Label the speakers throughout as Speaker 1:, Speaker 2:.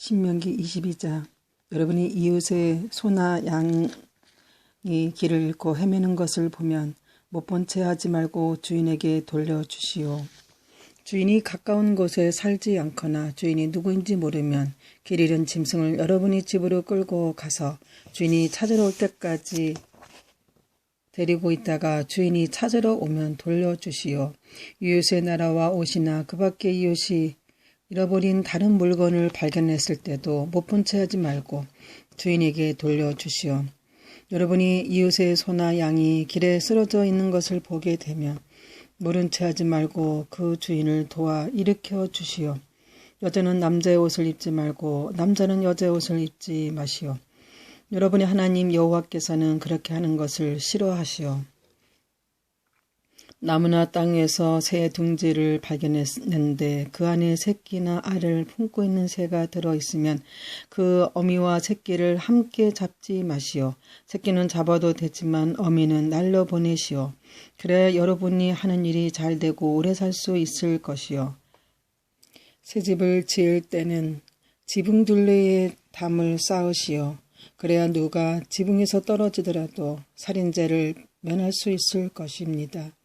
Speaker 1: 신명기 22장 여러분이 이웃의 소나 양이 길을 잃고 헤매는 것을 보면 못 본 채 하지 말고 주인에게 돌려주시오. 주인이 가까운 곳에 살지 않거나 주인이 누구인지 모르면 길 잃은 짐승을 여러분이 집으로 끌고 가서 주인이 찾으러 올 때까지 데리고 있다가 주인이 찾으러 오면 돌려주시오. 이웃의 나라와 옷이나 그 밖의 이웃이 잃어버린 다른 물건을 발견했을 때도 못 본 채 하지 말고 주인에게 돌려주시오. 여러분이 이웃의 소나 양이 길에 쓰러져 있는 것을 보게 되면 모른 채 하지 말고 그 주인을 도와 일으켜 주시오. 여자는 남자의 옷을 입지 말고 남자는 여자의 옷을 입지 마시오. 여러분의 하나님 여호와께서는 그렇게 하는 것을 싫어하시오. 나무나 땅에서 새 둥지를 발견했는데 그 안에 새끼나 알을 품고 있는 새가 들어 있으면 그 어미와 새끼를 함께 잡지 마시오. 새끼는 잡아도 되지만 어미는 날려 보내시오. 그래야 여러분이 하는 일이 잘 되고 오래 살 수 있을 것이요. 새 집을 지을 때는 지붕 둘레에 담을 쌓으시오. 그래야 누가 지붕에서 떨어지더라도 살인죄를 면할 수 있을 것입니다.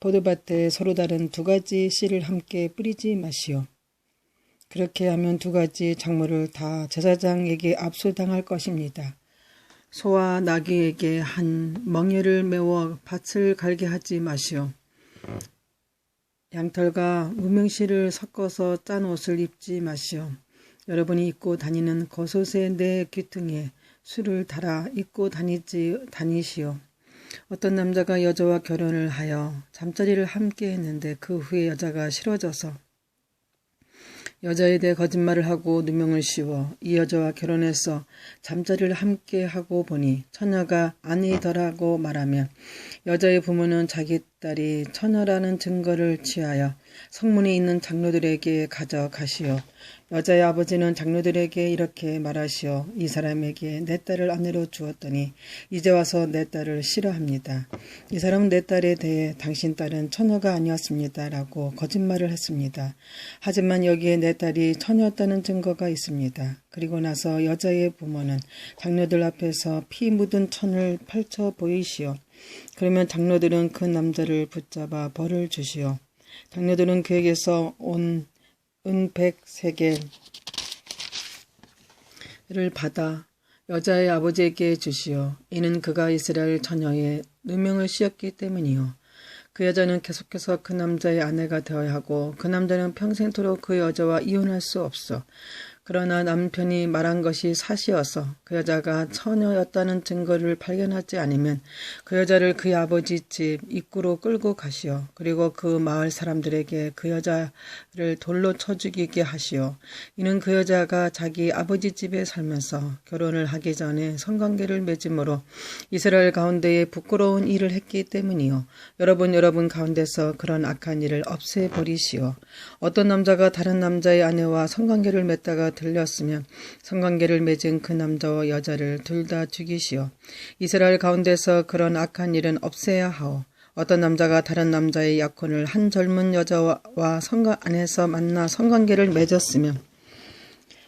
Speaker 1: 포도밭에 서로 다른 두 가지 씨를 함께 뿌리지 마시오. 그렇게 하면 두 가지 작물을 다 제사장에게 압수당할 것입니다. 소와 나귀에게 한 멍에를 메워 밭을 갈게 하지 마시오. 양털과 무명실을 섞어서 짠 옷을 입지 마시오. 여러분이 입고 다니는 겉옷의 내 귀퉁이에 술을 달아 입고 다니지 다니시오. 어떤 남자가 여자와 결혼을 하여 잠자리를 함께 했는데 그 후에 여자가 싫어져서 여자에 대해 거짓말을 하고 누명을 씌워 이 여자와 결혼해서 잠자리를 함께 하고 보니 처녀가 아니더라고 말하면 여자의 부모는 자기 딸이 처녀라는 증거를 취하여 성문에 있는 장로들에게 가져가시오. 여자의 아버지는 장로들에게 이렇게 말하시오. 이 사람에게 내 딸을 아내로 주었더니 이제 와서 내 딸을 싫어합니다. 이 사람은 내 딸에 대해 당신 딸은 처녀가 아니었습니다. 라고 거짓말을 했습니다. 하지만 여기에 내 딸이 처녀였다는 증거가 있습니다. 그리고 나서 여자의 부모는 장로들 앞에서 피 묻은 천을 펼쳐 보이시오. 그러면 장로들은 그 남자를 붙잡아 벌을 주시오. 장로들은 그에게서 온 은백세계를 받아 여자의 아버지에게 주시오. 이는 그가 이스라엘 처녀의 누명을 씌었기 때문이요. 그 여자는 계속해서 그 남자의 아내가 되어야 하고 그 남자는 평생토록 그 여자와 이혼할 수 없어. 그러나 남편이 말한 것이 사실이어서 그 여자가 처녀였다는 증거를 발견하지 않으면 그 여자를 그의 아버지 집 입구로 끌고 가시오. 그리고 그 마을 사람들에게 그 여자를 돌로 쳐 죽이게 하시오. 이는 그 여자가 자기 아버지 집에 살면서 결혼을 하기 전에 성관계를 맺음으로 이스라엘 가운데에 부끄러운 일을 했기 때문이요. 여러분 여러분 가운데서 그런 악한 일을 없애버리시오. 어떤 남자가 다른 남자의 아내와 성관계를 맺다가 들렸으면 성관계를 맺은 그 남자와 여자를 둘 다 죽이시오. 이스라엘 가운데서 그런 악한 일은 없애야 하오. 어떤 남자가 다른 남자의 약혼을 한 젊은 여자와 성관 안에서 만나 성관계를 맺었으면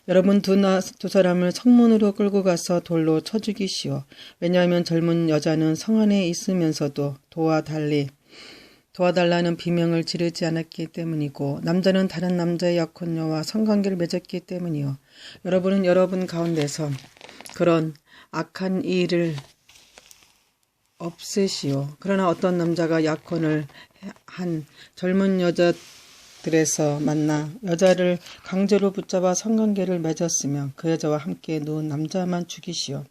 Speaker 1: 여러분 두, 나, 두 사람을 성문으로 끌고 가서 돌로 쳐 죽이시오. 왜냐하면 젊은 여자는 성 안에 있으면서도 도와 달리 도와달라는 비명을 지르지 않았기 때문이고 남자는 다른 남자의 약혼녀와 성관계를 맺었기 때문이요. 여러분은 여러분 가운데서 그런 악한 일을 없애시오. 그러나 어떤 남자가 약혼을 한 젊은 여자들에서 만나 여자를 강제로 붙잡아 성관계를 맺었으면 그 여자와 함께 누운 남자만 죽이시오.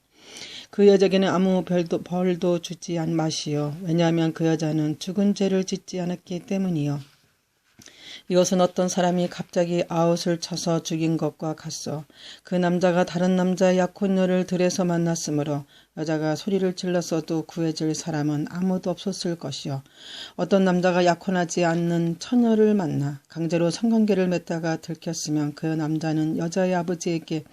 Speaker 1: 그 여자에게는 아무 별도, 벌도 주지 않 마시오. 왜냐하면 그 여자는 죽은 죄를 짓지 않았기 때문이요. 이것은 어떤 사람이 갑자기 아웃을 쳐서 죽인 것과 같소. 그 남자가 다른 남자의 약혼녀를 들에서 만났으므로 여자가 소리를 질렀어도 구해줄 사람은 아무도 없었을 것이요. 어떤 남자가 약혼하지 않는 처녀를 만나 강제로 성관계를 맺다가 들켰으면 그 남자는 여자의 아버지에게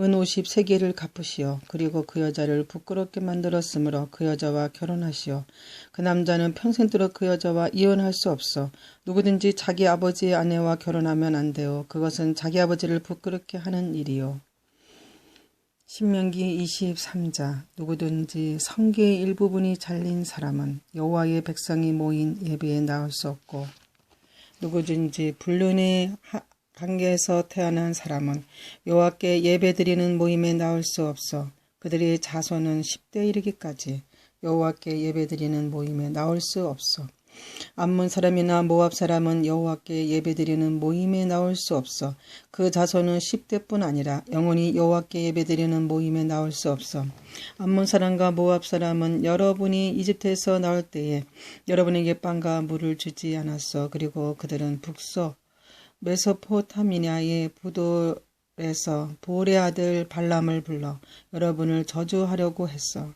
Speaker 1: 은 53개를 갚으시오. 그리고 그 여자를 부끄럽게 만들었으므로 그 여자와 결혼하시오. 그 남자는 평생도록 그 여자와 이혼할 수 없어. 누구든지 자기 아버지의 아내와 결혼하면 안 돼요. 그것은 자기 아버지를 부끄럽게 하는 일이요. 신명기 23자 누구든지 성계의 일부분이 잘린 사람은 여호와의 백성이 모인 예배에 나올 수 없고 누구든지 불륜의 관계에서 태어난 사람은 여호와께 예배드리는 모임에 나올 수 없어 그들의 자손은 10대 이르기까지 여호와께 예배드리는 모임에 나올 수 없어 암몬 사람이나 모압 사람은 여호와께 예배드리는 모임에 나올 수 없어. 그 자손은 10대뿐 아니라 영원히 여호와께 예배드리는 모임에 나올 수 없어. 암몬 사람과 모압 사람은 여러분이 이집트에서 나올 때에 여러분에게 빵과 물을 주지 않았어. 그리고 그들은 북서 메소포타미냐의 부돌에서 보레 아들 발람을 불러 여러분을 저주하려고 했어.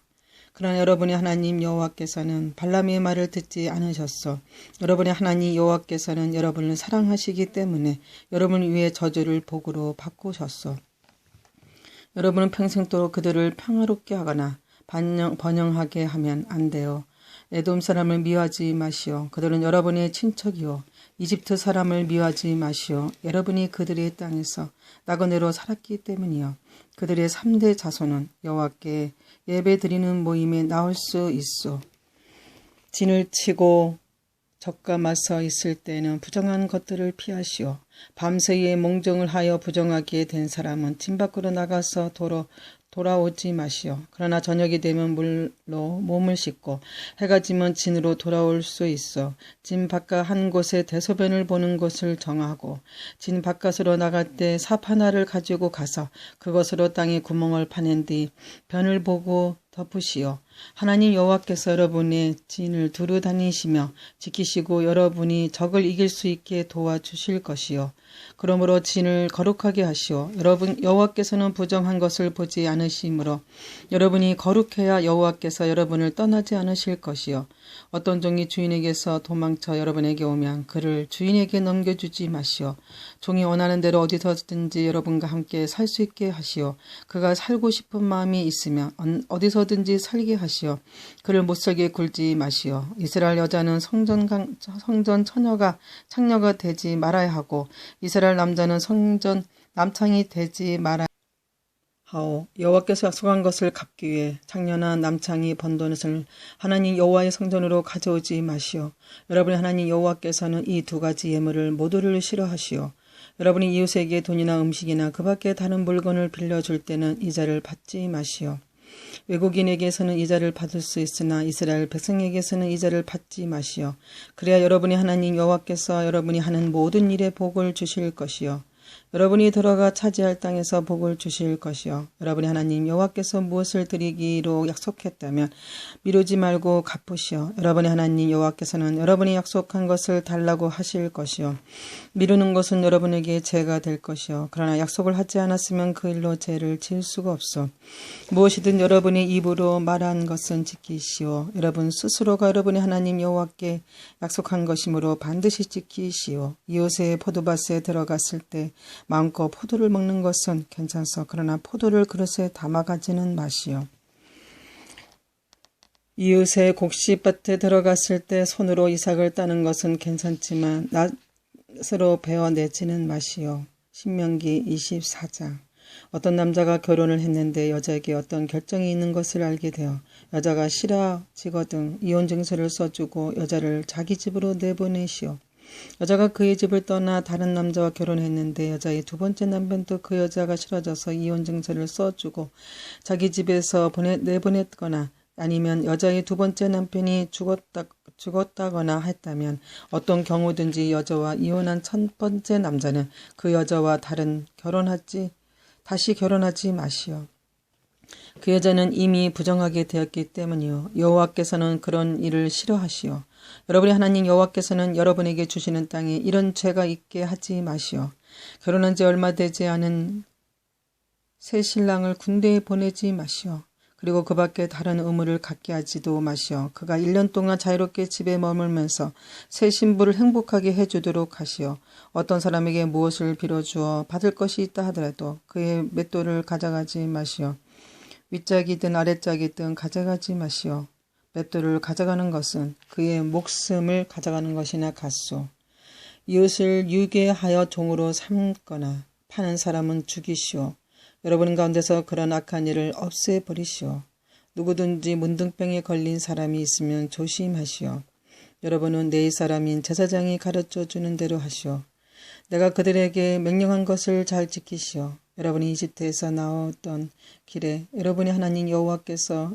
Speaker 1: 그러나 여러분의 하나님 여호와께서는 발람의 말을 듣지 않으셨어. 여러분의 하나님 여호와께서는 여러분을 사랑하시기 때문에 여러분 위에 저주를 복으로 바꾸셨어. 여러분은 평생도록 그들을 평화롭게 하거나 번영, 번영하게 하면 안 돼요. 에돔 사람을 미워하지 마시오. 그들은 여러분의 친척이요. 이집트 사람을 미워하지 마시오. 여러분이 그들의 땅에서 나그네로 살았기 때문이요. 그들의 3대 자손은 여호와께 예배드리는 모임에 나올 수 있어. 진을 치고 적과 맞서 있을 때는 부정한 것들을 피하시오. 밤새에 몽정을 하여 부정하게 된 사람은 진 밖으로 나가서 도로 돌아오지 마시오. 그러나 저녁이 되면 물로 몸을 씻고 해가 지면 진으로 돌아올 수 있어. 진 바깥 한 곳에 대소변을 보는 곳을 정하고 진 바깥으로 나갈 때 삽 하나를 가지고 가서 그것으로 땅에 구멍을 파낸 뒤 변을 보고 덮으시오. 하나님 여호와께서 여러분의 진을 두루 다니시며 지키시고 여러분이 적을 이길 수 있게 도와주실 것이요. 그러므로 진을 거룩하게 하시오. 여러분 여호와께서는 부정한 것을 보지 않으시므로 여러분이 거룩해야 여호와께서 여러분을 떠나지 않으실 것이요. 어떤 종이 주인에게서 도망쳐 여러분에게 오면 그를 주인에게 넘겨주지 마시오. 종이 원하는 대로 어디서든지 여러분과 함께 살 수 있게 하시오. 그가 살고 싶은 마음이 있으면 어디서 든지 살게 하시오. 그를 못살게 굴지 마시오. 이스라엘 여자는 성전, 성전 처녀가 창녀가 되지 말아야 하고 이스라엘 남자는 성전 남창이 되지 말아야 하오 여호와께서 약속한 것을 갚기 위해 창녀나 남창이 번 돈을 하나님 여호와의 성전으로 가져오지 마시오. 여러분의 하나님 여호와께서는 이 두 가지 예물을 모두를 싫어하시오. 여러분이 이웃에게 돈이나 음식이나 그 밖에 다른 물건을 빌려줄 때는 이자를 받지 마시오. 외국인에게서는 이자를 받을 수 있으나 이스라엘 백성에게서는 이자를 받지 마시오. 그래야 여러분의 하나님 여호와께서 여러분이 하는 모든 일에 복을 주실 것이요. 여러분이 들어가 차지할 땅에서 복을 주실 것이요. 여러분의 하나님 여호와께서 무엇을 드리기로 약속했다면 미루지 말고 갚으시오. 여러분의 하나님 여호와께서는 여러분이 약속한 것을 달라고 하실 것이요. 미루는 것은 여러분에게 죄가 될 것이요. 그러나 약속을 하지 않았으면 그 일로 죄를 지을 수가 없어. 무엇이든 여러분이 입으로 말한 것은 지키시오. 여러분 스스로가 여러분의 하나님 여호와께 약속한 것이므로 반드시 지키시오. 이웃의 포도밭에 들어갔을 때 마음껏 포도를 먹는 것은 괜찮소. 그러나 포도를 그릇에 담아가지는 마시오. 이웃의 곡식밭에 들어갔을 때 손으로 이삭을 따는 것은 괜찮지만 낫으로 베어내지는 마시오. 신명기 24장 어떤 남자가 결혼을 했는데 여자에게 어떤 결정이 있는 것을 알게 되어 여자가 싫어지거든 이혼 증서를 써주고 여자를 자기 집으로 내보내시오. 여자가 그의 집을 떠나 다른 남자와 결혼했는데 여자의 두 번째 남편도 그 여자가 싫어져서 이혼 증서를 써주고 자기 집에서 보내, 내보냈거나 아니면 여자의 두 번째 남편이 죽었다, 죽었다거나 했다면 어떤 경우든지 여자와 이혼한 첫 번째 남자는 그 여자와 다른 결혼하지 다시 결혼하지 마시오. 그 여자는 이미 부정하게 되었기 때문이요. 여호와께서는 그런 일을 싫어하시오. 여러분의 하나님 여호와께서는 여러분에게 주시는 땅에 이런 죄가 있게 하지 마시오. 결혼한 지 얼마 되지 않은 새 신랑을 군대에 보내지 마시오. 그리고 그 밖에 다른 의무를 갖게 하지도 마시어 그가 1년 동안 자유롭게 집에 머물면서 새 신부를 행복하게 해주도록 하시어 어떤 사람에게 무엇을 빌어주어 받을 것이 있다 하더라도 그의 맷돌을 가져가지 마시어 윗짝이든 아랫짝이든 가져가지 마시어 맷돌을 가져가는 것은 그의 목숨을 가져가는 것이나 같소. 이웃을 유괴하여 종으로 삼거나 파는 사람은 죽이시오. 여러분 가운데서 그런 악한 일을 없애버리시오. 누구든지 문둥병에 걸린 사람이 있으면 조심하시오. 여러분은 내 사람인 제사장이 가르쳐 주는 대로 하시오. 내가 그들에게 명령한 것을 잘 지키시오. 여러분이 이집트에서 나왔던 길에 여러분의 하나님 여호와께서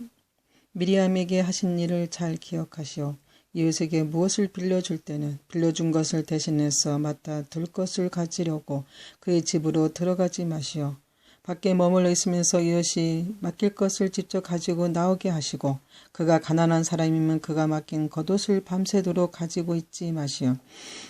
Speaker 1: 미리암에게 하신 일을 잘 기억하시오. 이웃에게 무엇을 빌려줄 때는 빌려준 것을 대신해서 맡아 둘 것을 가지려고 그의 집으로 들어가지 마시오. 밖에 머물러 있으면서 이웃이 맡길 것을 직접 가지고 나오게 하시고 그가 가난한 사람이면 그가 맡긴 겉옷을 밤새도록 가지고 있지 마시오.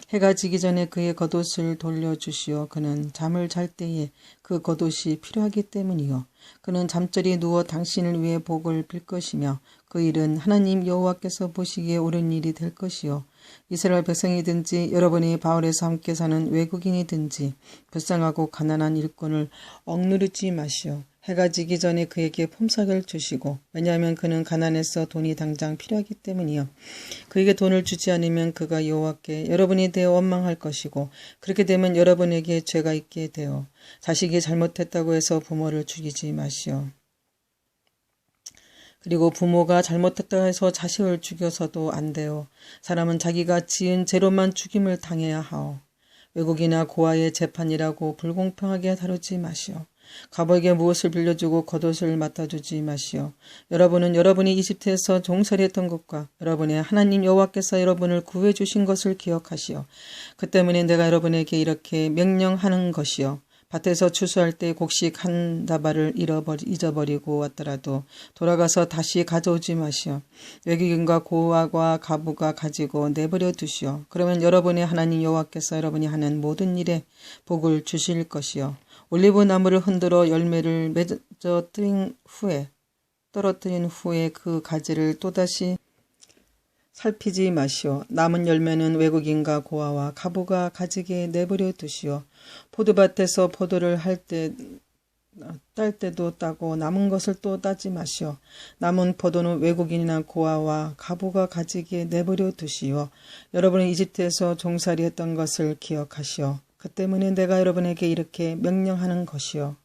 Speaker 1: 해가 지기 전에 그의 겉옷을 돌려주시오. 그는 잠을 잘 때에 그 겉옷이 필요하기 때문이요. 그는 잠자리에 누워 당신을 위해 복을 빌 것이며 그 일은 하나님 여호와께서 보시기에 옳은 일이 될 것이요. 이스라엘 백성이든지 여러분이 바울에서 함께 사는 외국인이든지 불쌍하고 가난한 일꾼을 억누르지 마시오. 해가 지기 전에 그에게 폼삭을 주시고 왜냐하면 그는 가난해서 돈이 당장 필요하기 때문이요. 그에게 돈을 주지 않으면 그가 여호와께 여러분이 되어 원망할 것이고 그렇게 되면 여러분에게 죄가 있게 되어 자식이 잘못했다고 해서 부모를 죽이지 마시오. 그리고 부모가 잘못했다 해서 자식을 죽여서도 안 돼요. 사람은 자기가 지은 죄로만 죽임을 당해야 하오. 외국이나 고아의 재판이라고 불공평하게 다루지 마시오. 갑에게 무엇을 빌려주고 겉옷을 맡아주지 마시오. 여러분은 여러분이 이집트에서 종살이했던 것과 여러분의 하나님 여호와께서 여러분을 구해 주신 것을 기억하시오. 그 때문에 내가 여러분에게 이렇게 명령하는 것이요. 밭에서 추수할 때 곡식 한 다발을 잃어버리, 잊어버리고 왔더라도 돌아가서 다시 가져오지 마시오. 외국인과 고아와 가부가 가지고 내버려 두시오. 그러면 여러분의 하나님 여호와께서 여러분이 하는 모든 일에 복을 주실 것이요. 올리브 나무를 흔들어 열매를 맺어 뜨린 후에 떨어뜨린 후에 그 가지를 또다시 살피지 마시오. 남은 열매는 외국인과 고아와 가부가 가지게 내버려 두시오. 포도밭에서 포도를 할 때, 딸 때도 따고 남은 것을 또 따지 마시오. 남은 포도는 외국인이나 고아와 가부가 가지게 내버려 두시오. 여러분이 이집트에서 종살이 했던 것을 기억하시오. 그 때문에 내가 여러분에게 이렇게 명령하는 것이요.